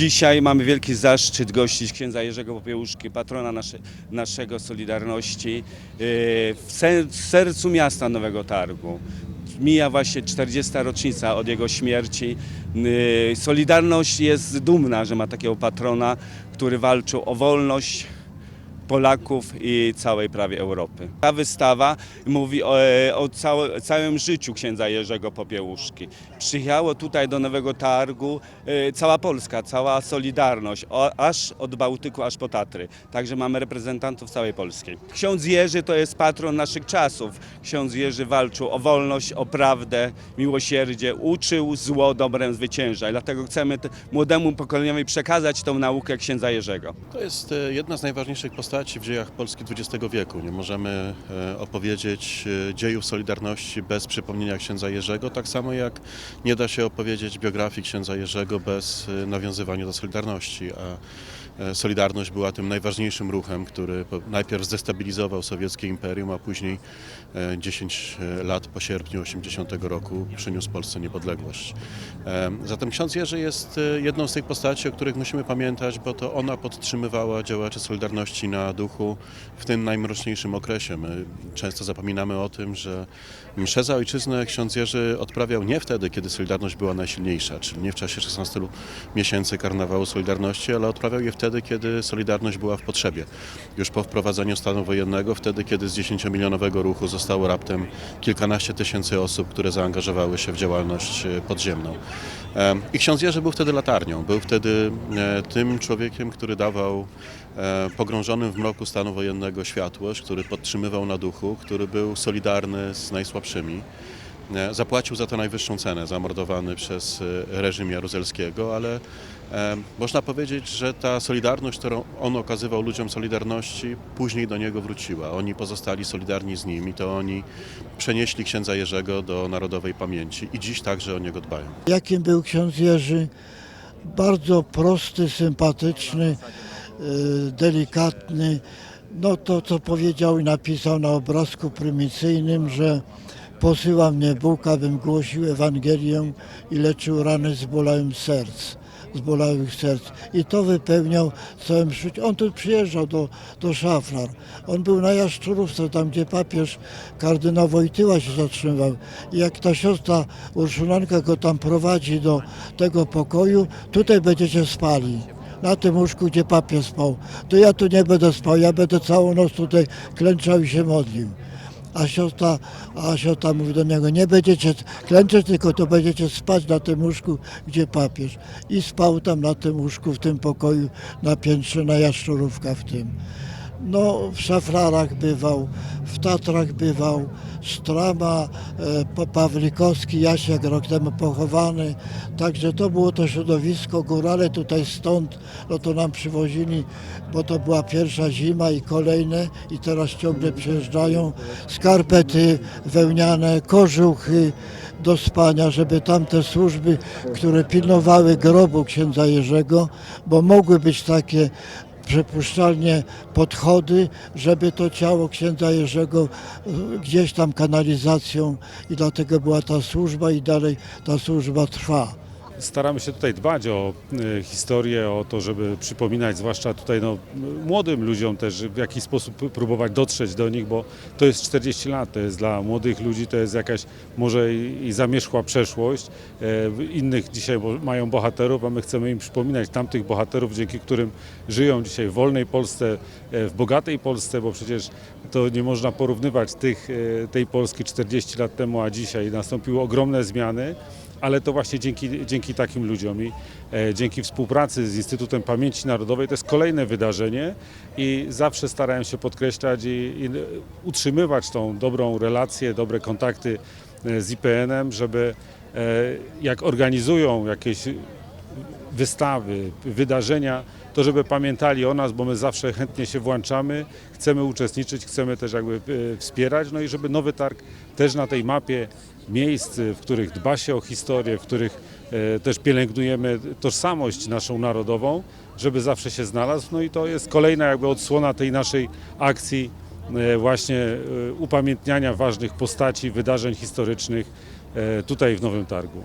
Dzisiaj mamy wielki zaszczyt gościć księdza Jerzego Popiełuszki, patrona nasze, naszego Solidarności yy, w se- w sercu miasta Nowego Targu. Mija właśnie 40. rocznica od jego śmierci. Yy, Solidarność jest dumna, że ma takiego patrona, który walczył o wolność Polaków i całej prawie Europy. Ta wystawa mówi o, o całe, całym życiu księdza Jerzego Popiełuszki. Przyjechało tutaj do Nowego Targu e, cała Polska, cała Solidarność, aż od Bałtyku, aż po Tatry. Także mamy reprezentantów całej Polski. Ksiądz Jerzy to jest patron naszych czasów. Ksiądz Jerzy walczył o wolność, o prawdę, miłosierdzie, uczył zło dobrem zwycięża. I dlatego chcemy młodemu pokoleniowi przekazać tą naukę księdza Jerzego. To jest e, jedna z najważniejszych postaci w dziejach Polski XX wieku. Nie możemy e, opowiedzieć e, dziejów Solidarności bez przypomnienia księdza Jerzego, tak samo jak nie da się opowiedzieć biografii księdza Jerzego bez e, nawiązywania do Solidarności, a Solidarność była tym najważniejszym ruchem, który najpierw zdestabilizował sowieckie imperium, a później e, 10 lat po sierpniu 80 roku przyniósł Polsce niepodległość. E, Zatem ksiądz Jerzy jest e, jedną z tych postaci, o których musimy pamiętać, bo to ona podtrzymywała działaczy Solidarności na duchu w tym najmroczniejszym okresie. My często zapominamy o tym, że mszę za ojczyznę ksiądz Jerzy odprawiał nie wtedy, kiedy Solidarność była najsilniejsza, czyli nie w czasie 16 miesięcy karnawału Solidarności, ale odprawiał je wtedy, kiedy Solidarność była w potrzebie. Już po wprowadzeniu stanu wojennego, wtedy, kiedy z 10-milionowego ruchu zostało raptem kilkanaście tysięcy osób, które zaangażowały się w działalność e, podziemną. Em, I ksiądz Jerzy był wtedy latarnią, był wtedy e, tym człowiekiem, który dawał e, pogrążonym w mroku stanu wojennego światłość, który podtrzymywał na duchu, który był solidarny z najsłabszymi. E, Zapłacił za to najwyższą cenę, zamordowany przez e, reżim Jaruzelskiego, ale e, można powiedzieć, że ta solidarność, którą on okazywał ludziom Solidarności, później do niego wróciła. Oni pozostali solidarni z nim i to oni przenieśli księdza Jerzego do narodowej pamięci i dziś także o niego dbają. Jakim był ksiądz Jerzy? Bardzo prosty, sympatyczny, delikatny. No to, co powiedział i napisał na obrazku prymicyjnym, że posyła mnie Bóg, abym głosił Ewangelię i leczył rany zbolałym serc zbolałych serc. I to wypełniał całym życiu. On tu przyjeżdżał do, do Szaflar. On był na Jaszczurówce, tam gdzie papież kardynał Wojtyła się zatrzymywał. I jak ta siostra Urszulanka go tam prowadzi do tego pokoju, tutaj będziecie spali. Na tym łóżku, gdzie papież spał. To ja tu nie będę spał, ja będę całą noc tutaj klęczał i się modlił. A siostra, a siostra mówi do niego, nie będziecie klęczeć, tylko to będziecie spać na tym łóżku, gdzie papież. I spał tam na tym łóżku, w tym pokoju, na piętrze, na jaszczurówka w tym. No, w szafrarach bywał, w Tatrach bywał, Strama, e, Pa- Pawlikowski, Jasiek rok temu pochowany. Także to było to środowisko, górale tutaj stąd, no to nam przywozili, bo to była pierwsza zima i kolejne i teraz ciągle przyjeżdżają skarpety wełniane, kożuchy do spania, żeby tamte służby, które pilnowały grobu księdza Jerzego, bo mogły być takie przypuszczalnie podchody, żeby to ciało księdza Jerzego e, gdzieś tam kanalizacją i dlatego była ta służba i dalej ta służba trwa. Staramy się tutaj dbać o e, historię, o to, żeby przypominać, zwłaszcza tutaj no, młodym ludziom też, w jaki sposób próbować dotrzeć do nich, bo to jest 40 lat, to jest dla młodych ludzi, to jest jakaś może i, zamierzchła przeszłość. E, innych dzisiaj mają bohaterów, a my chcemy im przypominać tamtych bohaterów, dzięki którym żyją dzisiaj w wolnej Polsce, e, w bogatej Polsce, bo przecież to nie można porównywać tych, e, tej Polski 40 lat temu, a dzisiaj. Nastąpiły ogromne zmiany ale to właśnie dzięki, dzięki takim ludziom i e, dzięki współpracy z Instytutem Pamięci Narodowej to jest kolejne wydarzenie i zawsze starają się podkreślać i, i utrzymywać tą dobrą relację, dobre kontakty e, z IPN-em, żeby e, jak organizują jakieś wystawy, wydarzenia, to żeby pamiętali o nas, bo my zawsze chętnie się włączamy, chcemy uczestniczyć, chcemy też jakby e, wspierać, no i żeby Nowy Targ też na tej mapie miejsc, w których dba się o historię, w których e, też pielęgnujemy tożsamość naszą narodową, żeby zawsze się znalazł. No i to jest kolejna jakby odsłona tej naszej akcji e, właśnie upamiętniania ważnych postaci, wydarzeń historycznych tutaj w Nowym Targu.